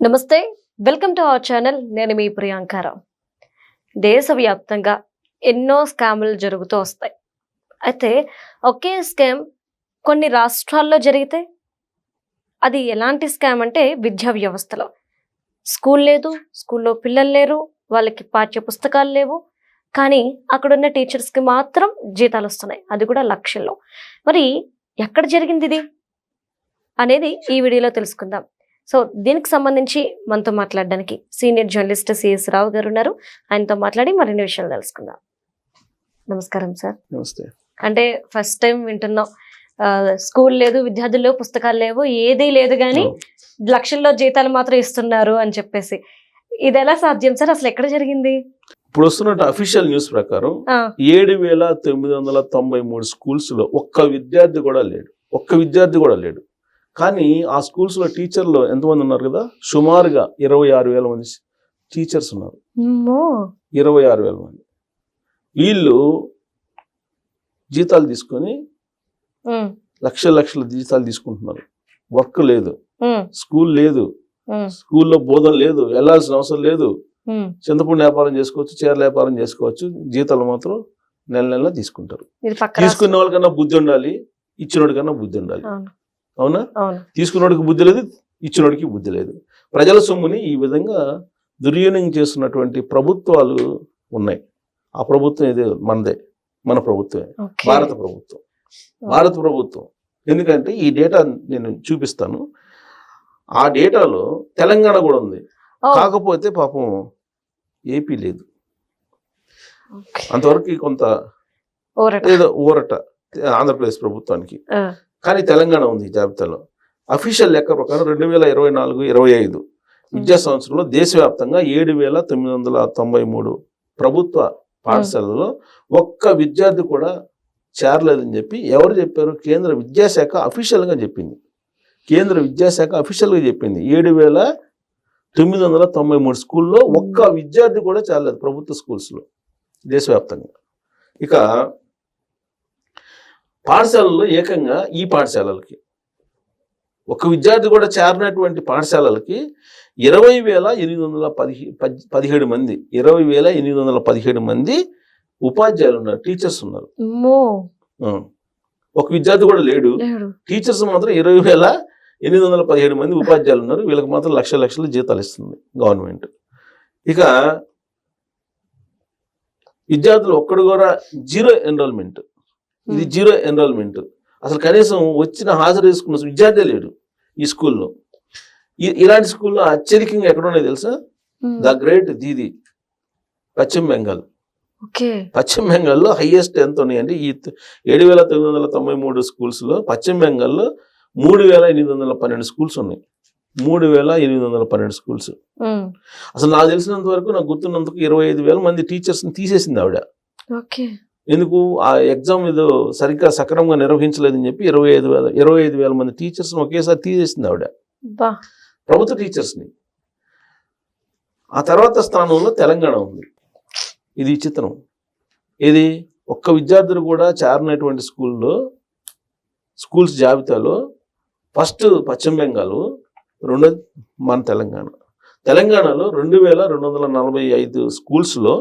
నమస్తే welcome to our channel. నేను మీ ప్రియాంకారావు దేశవ్యాప్తంగా ఎన్నో స్కాములు జరుగుతూ వస్తాయి. అయితే ఒకే స్కామ్ కొన్ని రాష్ట్రాల్లో జరిగితే అది ఎలాంటి స్కామ్ అంటే విద్యా వ్యవస్థలో. స్కూల్ లేదు స్కూల్లో పిల్లలు లేరు వాళ్ళకి పాఠ్య పుస్తకాలు లేవు. కానీ అక్కడున్న టీచర్స్కి మాత్రం జీతాలు వస్తున్నాయి. అది కూడా లక్షల్లో. మరి ఎక్కడ జరిగింది ఇది? అనేది ఈ వీడియోలో తెలుసుకుందాం. సో దీనికి సంబంధించి మనతో మాట్లాడడానికి సీనియర్ జర్నలిస్ట్ సిఎస్ రావు గారు ఉన్నారు. ఆయనతో మాట్లాడి మరిన్ని విషయాలు తెలుసుకుందాం. నమస్కారం సార్. నమస్తే. అంటే ఫస్ట్ టైం వింటున్నాం. స్కూల్ లేదు విద్యార్థులు లేవు పుస్తకాలు లేవు ఏదీ లేదు కానీ లక్షల్లో జీతాలు మాత్రం ఇస్తున్నారు అని చెప్పేసి. ఇది ఎలా సాధ్యం సార్? అసలు ఎక్కడ జరిగింది? ఇప్పుడు వస్తున్న అఫీషియల్ న్యూస్ ప్రకారం ఏడు వేల తొమ్మిది వందల తొంభై మూడు స్కూల్స్లో ఒక్క విద్యార్థి కూడా లేడు. ఒక్క విద్యార్థి కూడా లేడు. కానీ ఆ స్కూల్స్లో టీచర్లు ఎంతమంది ఉన్నారు కదా? సుమారుగా ఇరవై ఆరు వేల మంది టీచర్స్ ఉన్నారు. ఇరవై ఆరు వేల మంది. వీళ్ళు జీతాలు తీసుకొని ఉమ్, లక్షల జీతాలు తీసుకుంటున్నారు. వర్క్ లేదు. స్కూల్ లేదు. స్కూల్లో బోధన లేదు. వెళ్ళాల్సిన అవసరం లేదు. చింతపండు వ్యాపారం చేసుకోవచ్చు చీరల వ్యాపారం చేసుకోవచ్చు. జీతాలు మాత్రం నెల నెల తీసుకుంటారు. తీసుకున్న వాళ్ళకన్నా బుద్ధి ఉండాలి ఇచ్చినోడి కన్నా బుద్ధి ఉండాలి. అవును? తీసుకున్నోడికి బుద్ధి లేదు ఇచ్చినోడికి బుద్ధి లేదు. ప్రజల సొమ్ముని ఈ విధంగా దుర్వినియోగం చేస్తున్నటువంటి ప్రభుత్వాలు ఉన్నాయి. ఆ ప్రభుత్వం ఇది మనదే. మన ప్రభుత్వమే. భారత ప్రభుత్వం. భారత ప్రభుత్వం. ఎందుకంటే ఈ డేటా నేను చూపిస్తాను. ఆ డేటాలో తెలంగాణ కూడా ఉంది. కాకపోతే పాపం ఏపీ లేదు. అంతవరకు కొంత. ఏదో ఊరట ఆంధ్రప్రదేశ్ ప్రభుత్వానికి. కానీ తెలంగాణ ఉంది జాబితాలో. అఫీషియల్ లెక్క ప్రకారం రెండు వేల ఇరవై నాలుగు ఇరవై ఐదు విద్యా సంవత్సరంలో దేశవ్యాప్తంగా ఏడు వేల తొమ్మిది వందల తొంభై మూడు ప్రభుత్వ పాఠశాలల్లో ఒక్క విద్యార్థి కూడా చేరలేదని చెప్పి ఎవరు చెప్పారు? కేంద్ర విద్యాశాఖ అఫీషియల్గా చెప్పింది. కేంద్ర విద్యాశాఖ అఫీషియల్గా చెప్పింది. ఏడు వేల తొమ్మిది వందల తొంభై మూడు స్కూల్లో ఒక్క విద్యార్థి కూడా చేరలేదు ప్రభుత్వ స్కూల్స్లో దేశవ్యాప్తంగా. ఇక పాఠశాలల్లో ఏకంగా ఈ పాఠశాలలకి. ఒక విద్యార్థి కూడా చేరినటువంటి పాఠశాలలకి ఇరవై వేల ఎనిమిది వందల పదిహే పద్- పదిహేడు మంది ఇరవై వేల ఎనిమిది వందల పదిహేడు మంది ఉపాధ్యాయులు ఉన్నారు టీచర్స్ ఉన్నారు. ఒక విద్యార్థి కూడా లేడు. టీచర్స్ మాత్రం ఇరవై వేల ఎనిమిది వందల పదిహేడు మంది ఉపాధ్యాయులు ఉన్నారు. వీళ్ళకి మాత్రం లక్ష లక్షల జీతాలు ఇస్తుంది గవర్నమెంట్. ఇక విద్యార్థులు ఒక్కడు కూడా జీరో ఎన్రోల్మెంట్. ఇది ఉమ్. Zero enrollment. అసలు కనీసం వచ్చిన హాజరు చేసుకున్న విద్యార్థి లేడు ఈ స్కూల్లో. ఇలాంటి స్కూల్లో అత్యధికంగా ఎక్కడ ఉన్నాయి తెలుసా? ఉమ్. ద గ్రేట్ దీది పశ్చిమ బెంగాల్. పశ్చిమ బెంగాల్లో హైయెస్ట్ ఎంత ఉన్నాయంటే ఈ ఏడు వేల తొమ్మిది వందల తొంభై మూడు స్కూల్స్లో పశ్చిమ బెంగాల్లో మూడు వేల ఎనిమిది వందల పన్నెండు స్కూల్స్ ఉన్నాయి. మూడు వేల ఎనిమిది వందల పన్నెండు స్కూల్స్. ఉమ్. అసలు నాకు తెలిసినంత వరకు నాకు గుర్తున్నందుకు ఇరవై ఐదు వేల మంది టీచర్స్ని తీసేసింది ఆవిడ. ఓకే. ఎందుకు ఆ ఎగ్జామ్ ఏదో సరిగ్గా సక్రమంగా నిర్వహించలేదని చెప్పి ఇరవై ఐదు వేల ఇరవై ఐదు వేల మంది టీచర్స్ని ఒకేసారి తీసేసింది ఆవిడ. ప్రభుత్వ టీచర్స్ని. ఆ తర్వాత స్థానంలో తెలంగాణ ఉంది. ఇది విచిత్రం. ఇది ఒక్క విద్యార్థులు కూడా చేరినటువంటి స్కూల్లో స్కూల్స్ జాబితాలో ఫస్ట్ పశ్చిమ బెంగాల్ రెండోది మన తెలంగాణ. తెలంగాణలో రెండు వేల రెండు వందల నలభై ఐదు స్కూల్స్లో.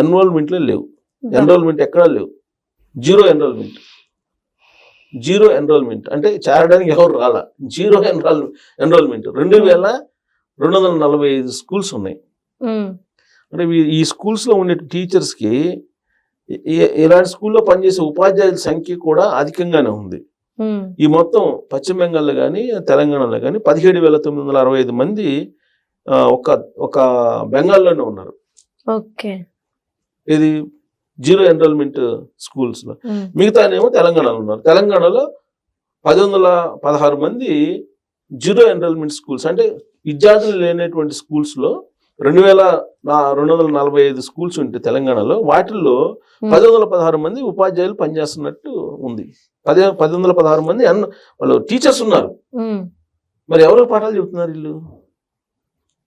ఎన్రోల్మెంట్లే లేవు. ఎన్రోల్మెంట్ ఎక్కడా లేవు. జీరో ఎన్రోల్మెంట్ జీరో ఎన్రోల్మెంట్ అంటే చేరడానికి ఎవరు రాలా? జీరో ఎన్రోల్ ఎన్రోల్మెంట్ రెండు వేల రెండు వందల నలభై ఐదు స్కూల్స్ ఉన్నాయి. ఉమ్. అంటే ఈ స్కూల్స్లో ఉండే టీచర్స్కి ఇలాంటి స్కూల్లో పనిచేసే ఉపాధ్యాయుల సంఖ్య కూడా అధికంగానే ఉంది. ఉమ్. ఈ మొత్తం పశ్చిమ బెంగాల్లో కానీ తెలంగాణలో కానీ పదిహేడు వేల తొమ్మిది వందల అరవై ఐదు మంది ఒక ఒక బెంగాల్లోనే ఉన్నారు. ఇది జీరో ఎన్రోల్మెంట్ స్కూల్స్లో ఉమ్. మిగతానేమో తెలంగాణలో ఉన్నారు తెలంగాణలో పది వందల పదహారు మంది జీరో ఎన్రోల్మెంట్ స్కూల్స్ అంటే విద్యార్థులు లేనటువంటి స్కూల్స్లో రెండు వేల రెండు వందల నలభై ఐదు స్కూల్స్ ఉంటాయి తెలంగాణలో వాటిల్లో. పది వందల పదహారు మంది ఉపాధ్యాయులు పనిచేస్తున్నట్టు ఉంది పది పది వందల పదహారు మంది అన్న వాళ్ళు టీచర్స్ ఉన్నారు. మరి ఎవరికి పాఠాలు చెబుతున్నారు వీళ్ళు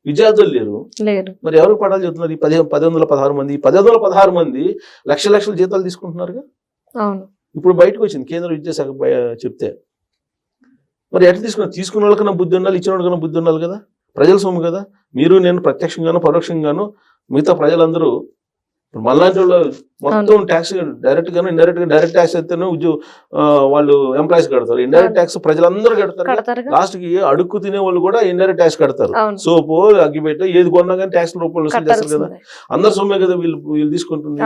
విద్యార్థులు లేరు. లేరు. మరి ఎవరికి పాఠాలు చెబుతున్నారు ఈ పది పది వందల పదహారు మంది పది వందల పదహారు మంది లక్ష లక్షల జీతాలు తీసుకుంటున్నారుగా? అవును. ఇప్పుడు బయటకు వచ్చింది కేంద్ర విద్యాశాఖ చెప్తే. మరి ఎట్లా తీసుకున్నారు? తీసుకున్న వాళ్ళకన్నా బుద్ధి ఉండాలి ఇచ్చిన వాళ్ళకన్నా బుద్ధి ఉండాలి కదా? ప్రజల సొమ్ము కదా? మీరు నేను ప్రత్యక్షంగాను పరోక్షంగాను మిగతా ప్రజలందరూ ఇప్పుడు మళ్ళాంటి మొత్తం ట్యాక్స్ డైరెక్ట్ గాను ఇండైరెక్ట్గా డైరెక్ట్ ట్యాక్స్ అయితేనే ఉద్యోగ వాళ్ళు ఎంప్లాయీస్ కడతారు. ఇండైరెక్ట్ ట్యాక్స్ ప్రజలందరూ కడతారు. లాస్ట్కి అడుక్కు తినే వాళ్ళు కూడా ఇండైరెక్ట్ ట్యాక్స్ కడతారు. సోపు అగ్గిపెట్ట ఏది కొన్నా కానీ ట్యాక్స్ రూపంలో చేస్తారు కదా. అందరు సొమ్మే కదా వీళ్ళు వీళ్ళు తీసుకుంటుంది.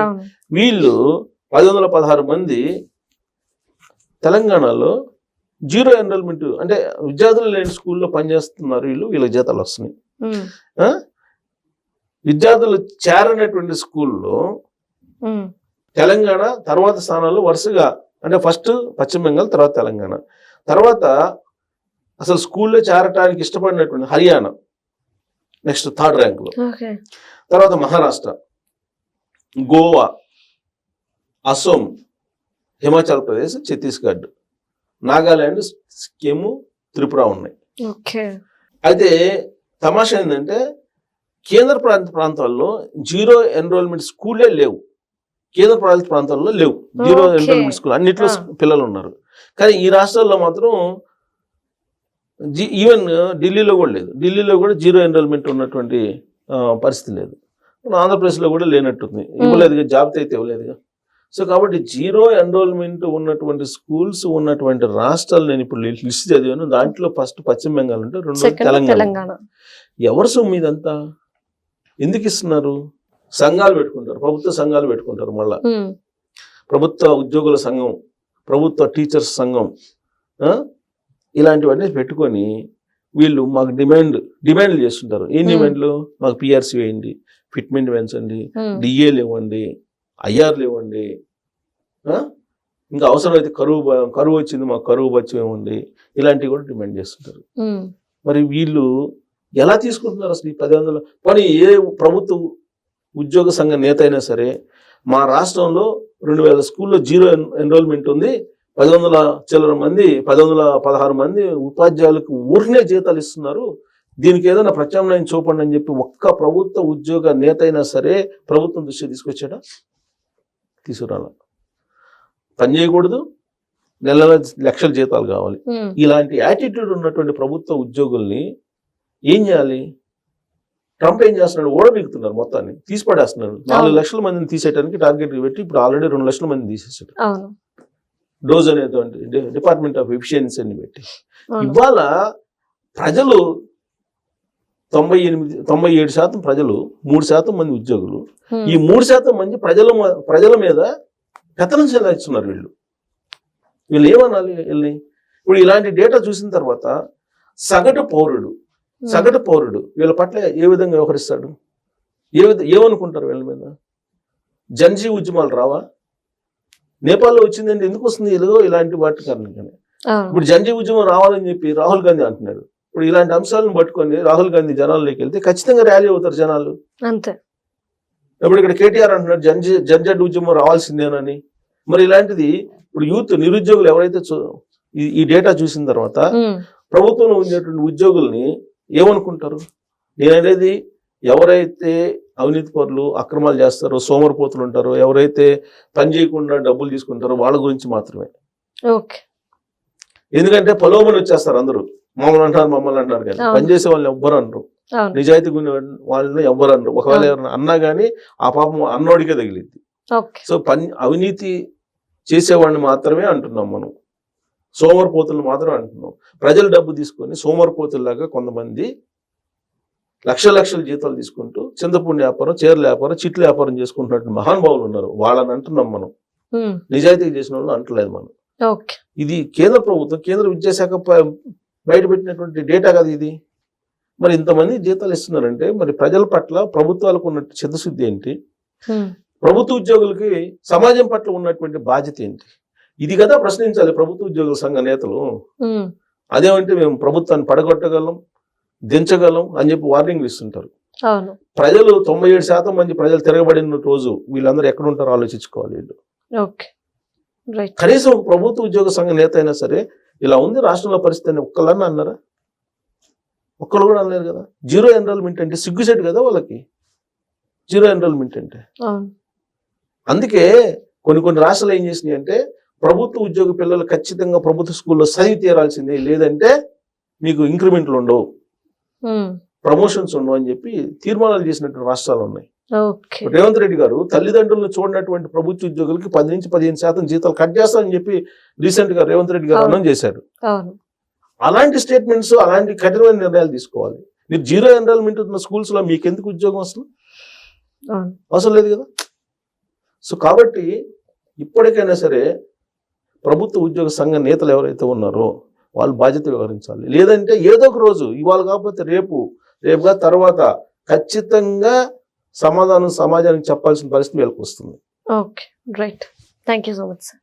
వీళ్ళు పది వందల పదహారు మంది తెలంగాణలో జీరో ఎన్రోల్మెంట్ అంటే విద్యార్థులు లేని స్కూల్లో పనిచేస్తున్నారు వీళ్ళు. వీళ్ళకి జీతాలు వస్తున్నాయి? విద్యార్థులు చేరనటువంటి స్కూల్లో తెలంగాణ తర్వాత స్థానాల్లో వరుసగా అంటే ఫస్ట్ పశ్చిమ బెంగాల్ తర్వాత తెలంగాణ. తర్వాత అసలు స్కూల్లో చేరటానికి ఇష్టపడినటువంటి హర్యానా నెక్స్ట్ థర్డ్ ర్యాంకులో తర్వాత మహారాష్ట్ర గోవా అసోం హిమాచల్ ప్రదేశ్ ఛత్తీస్గఢ్ నాగాలాండ్ సిక్కిం త్రిపుర ఉన్నాయి. ఓకే. అయితే తమాషా ఏంటంటే కేంద్ర ప్రాంత ప్రాంతాల్లో జీరో ఎన్రోల్మెంట్ స్కూలే లేవు. కేంద్ర ప్రాంత ప్రాంతాల్లో లేవు. జీరో. ఎన్రోల్మెంట్ స్కూల్ అన్నిట్లో. పిల్లలు ఉన్నారు. కానీ ఈ రాష్ట్రాల్లో మాత్రం ఈవెన్ ఢిల్లీలో కూడా లేదు. ఢిల్లీలో కూడా జీరో ఎన్రోల్మెంట్ ఉన్నటువంటి పరిస్థితి లేదు. ఆంధ్రప్రదేశ్లో కూడా లేనట్టుంది. ఇవ్వలేదుగా జాబితా అయితే ఇవ్వలేదుగా. సో కాబట్టి జీరో ఎన్రోల్మెంట్ ఉన్నటువంటి స్కూల్స్ ఉన్నటువంటి రాష్ట్రాలు నేను ఇప్పుడు లిస్ట్ చదివాను. దాంట్లో ఫస్ట్ పశ్చిమ బెంగాల్ అంటే రెండు తెలంగాణ. ఎవరు సొమ్ము ఇదంతా? ఎందుకు ఇస్తున్నారు? సంఘాలు పెట్టుకుంటారు. ప్రభుత్వ సంఘాలు పెట్టుకుంటారు మళ్ళా. ప్రభుత్వ ఉద్యోగుల సంఘం ప్రభుత్వ టీచర్స్ సంఘం? ఇలాంటివన్నీ పెట్టుకొని వీళ్ళు మాకు డిమాండ్ డిమాండ్లు చేస్తుంటారు. ఏం. డిమాండ్లు? మాకు పిఆర్సీ వేయండి ఫిట్మెంట్ పెంచండి డిఏలు ఇవ్వండి ఐఆర్లు ఇవ్వండి? ఇంకా అవసరమైతే కరువు కరువు వచ్చింది మాకు కరువు బచ్చం ఇవ్వండి ఇలాంటివి కూడా డిమాండ్ చేస్తుంటారు. మరి వీళ్ళు ఎలా తీసుకుంటున్నారు అసలు ఈ పది వందల? పని ఏ ప్రభుత్వ ఉద్యోగ సంఘ నేత అయినా సరే మా రాష్ట్రంలో రెండు వేల స్కూల్లో జీరో ఎన్- ఎన్రోల్మెంట్ ఉంది పది వందల చిల్లర మంది పది వందల పదహారు మంది ఉపాధ్యాయులకు ఊరినే జీతాలు ఇస్తున్నారు. దీనికి ఏదైనా ప్రత్యామ్నాయం చూపండి అని చెప్పి ఒక్క ప్రభుత్వ ఉద్యోగ నేత అయినా సరే ప్రభుత్వం దృష్టి తీసుకొచ్చాడా? తీసుకురాల. పని చేయకూడదు నెల లక్షల జీతాలు కావాలి. ఇలాంటి యాటిట్యూడ్ ఉన్నటువంటి ప్రభుత్వ ఉద్యోగుల్ని ఏం చేయాలి? ట్రంప్ ఏం చేస్తున్నాడు? ఓడబీగుతున్నారు మొత్తాన్ని. తీసి పడేస్తున్నాడు నాలుగు. లక్షల మందిని తీసేయడానికి టార్గెట్ పెట్టి ఇప్పుడు ఆల్రెడీ రెండు లక్షల మంది తీసేసాడు డోజ్ అనేటువంటి డిపార్ట్మెంట్ ఆఫ్ ఎఫిషియన్సీ అని పెట్టి ఇవాళ ప్రజలు తొంభై ఎనిమిది తొంభై ఏడు శాతం ప్రజలు మూడు శాతం మంది ఉద్యోగులు. ఈ మూడు శాతం మంది ప్రజల ప్రజల మీద పెత్తనం చెల్లిస్తున్నారు వీళ్ళు. వీళ్ళు ఏమనాలి వీళ్ళని? ఇప్పుడు ఇలాంటి డేటా చూసిన తర్వాత సగటు పౌరుడు సగటు పౌరుడు వీళ్ళ పట్ల ఏ విధంగా వ్యవహరిస్తాడు? ఏ విధ ఏమనుకుంటారు వీళ్ళ మీద? జన్జీ ఉద్యమాలు రావా? నేపాల్లో వచ్చిందంటే ఎందుకు వస్తుంది? ఏదో ఇలాంటి వాటి కారణంగానే. ఇప్పుడు జన్జీ ఉద్యమం రావాలని చెప్పి రాహుల్ గాంధీ అంటున్నాడు. ఇప్పుడు ఇలాంటి అంశాలను పట్టుకొని రాహుల్ గాంధీ జనాల్లోకి వెళ్తే ఖచ్చితంగా ర్యాలీ అవుతారు జనాలు. అంతే. ఇప్పుడు ఇక్కడ కేటీఆర్ అంటున్నాడు జన్జీ జన్జడ్ ఉద్యమం రావాల్సిందేనని. మరి ఇలాంటిది ఇప్పుడు యూత్ నిరుద్యోగులు ఎవరైతే ఈ- డేటా చూసిన తర్వాత ప్రభుత్వంలో ఉండేటువంటి ఉద్యోగుల్ని ఏమనుకుంటారు? నేననేది ఎవరైతే అవినీతి పరులు అక్రమాలు చేస్తారో సోమరిపోతులు ఉంటారో ఎవరైతే పని చేయకుండా డబ్బులు తీసుకుంటారో వాళ్ళ గురించి మాత్రమే. ఎందుకంటే పొలోమని వచ్చేస్తారు అందరూ. మమ్మల్ని అంటారు మమ్మల్ని అంటారు కానీ. పనిచేసే వాళ్ళని ఎవ్వరు అనరు. నిజాయితీ ఉన్న వాళ్ళని ఎవ్వరు అనరు. ఒకవేళ. ఎవరైనా అన్నా కానీ ఆ పాపం అన్నోడికే తగిలిద్ది. ఓకే. సో పని అవినీతి చేసేవాడిని మాత్రమే అంటున్నాం మనం. సోమరిపోతులు మాత్రం అంటున్నాం ప్రజలు డబ్బు తీసుకొని సోమరిపోతుల్లాగా కొంతమంది లక్ష లక్షల జీతాలు తీసుకుంటూ చింతపూడి వ్యాపారం చీరల వ్యాపారం చిట్ల వ్యాపారం చేసుకుంటున్నట్టు మహానుభావులు ఉన్నారు. వాళ్ళని అంటున్నాం మనం. నిజాయితీ చేసిన వాళ్ళు అంటలేదు మనం. ఇది కేంద్ర ప్రభుత్వం కేంద్ర విద్యాశాఖ బయటపెట్టినటువంటి డేటా కదా ఇది. మరి ఇంతమంది జీతాలు ఇస్తున్నారంటే మరి ప్రజల పట్ల ప్రభుత్వాలకు ఉన్న చిత్తశుద్ధి ఏంటి? ప్రభుత్వ ఉద్యోగులకి సమాజం పట్ల ఉన్నటువంటి బాధ్యత ఏంటి? ఇది కదా ప్రశ్నించాలి ప్రభుత్వ ఉద్యోగుల సంఘ నేతలు. అదేమంటే మేము ప్రభుత్వాన్ని పడగొట్టగలం దించగలం అని చెప్పి వార్నింగ్లు ఇస్తుంటారు. ప్రజలు తొంభై ఏడు శాతం మంది ప్రజలు తిరగబడిన రోజు వీళ్ళందరూ ఎక్కడ ఉంటారో ఆలోచించుకోవాలి వీళ్ళు. కనీసం ప్రభుత్వ ఉద్యోగ సంఘ నేత అయినా సరే ఇలా ఉంది రాష్ట్రంలో పరిస్థితి అని ఒక్కళ్ళన్నా అన్నారా? ఒక్కళ్ళు కూడా అనలేరు కదా. జీరో ఎన్రోల్మెంట్ అంటే సిగ్గుసెట్ కదా వాళ్ళకి. జీరో ఎన్రోల్మెంట్ అంటే. అందుకే కొన్ని కొన్ని రాష్ట్రాలు ఏం చేసినాయి అంటే ప్రభుత్వ ఉద్యోగ పిల్లలు ఖచ్చితంగా ప్రభుత్వ స్కూల్లో చదివి తీరాల్సిందే. లేదంటే మీకు ఇంక్రిమెంట్లు ఉండవు. ప్రమోషన్స్ ఉండవు అని చెప్పి తీర్మానాలు చేసినటువంటి రాష్ట్రాలు ఉన్నాయి. రేవంత్ రెడ్డి గారు తల్లిదండ్రులను చూడనటువంటి ప్రభుత్వ ఉద్యోగులకి పది నుంచి పదిహేను శాతం జీతాలు కట్ చేస్తానని చెప్పి రీసెంట్గా రేవంత్ రెడ్డి గారు. అనౌన్స్ చేశారు. అలాంటి స్టేట్మెంట్స్ అలాంటి కఠినమైన నిర్ణయాలు తీసుకోవాలి. మీరు జీరో ఎన్రోల్మెంట్ ఉన్న స్కూల్స్లో మీకు ఎందుకు ఉద్యోగం అసలు? అవసరం లేదు కదా. సో కాబట్టి ఇప్పటికైనా సరే ప్రభుత్వ ఉద్యోగ సంఘ నేతలు ఎవరైతే ఉన్నారో వాళ్ళు బాధ్యత వ్యవహరించాలి. లేదంటే ఏదో ఒక రోజు ఇవాళ కాకపోతే రేపు రేపుగా తర్వాత ఖచ్చితంగా సమాధానం సమాజానికి చెప్పాల్సిన పరిస్థితి వీళ్ళకి వస్తుంది. Okay right thank you so much sir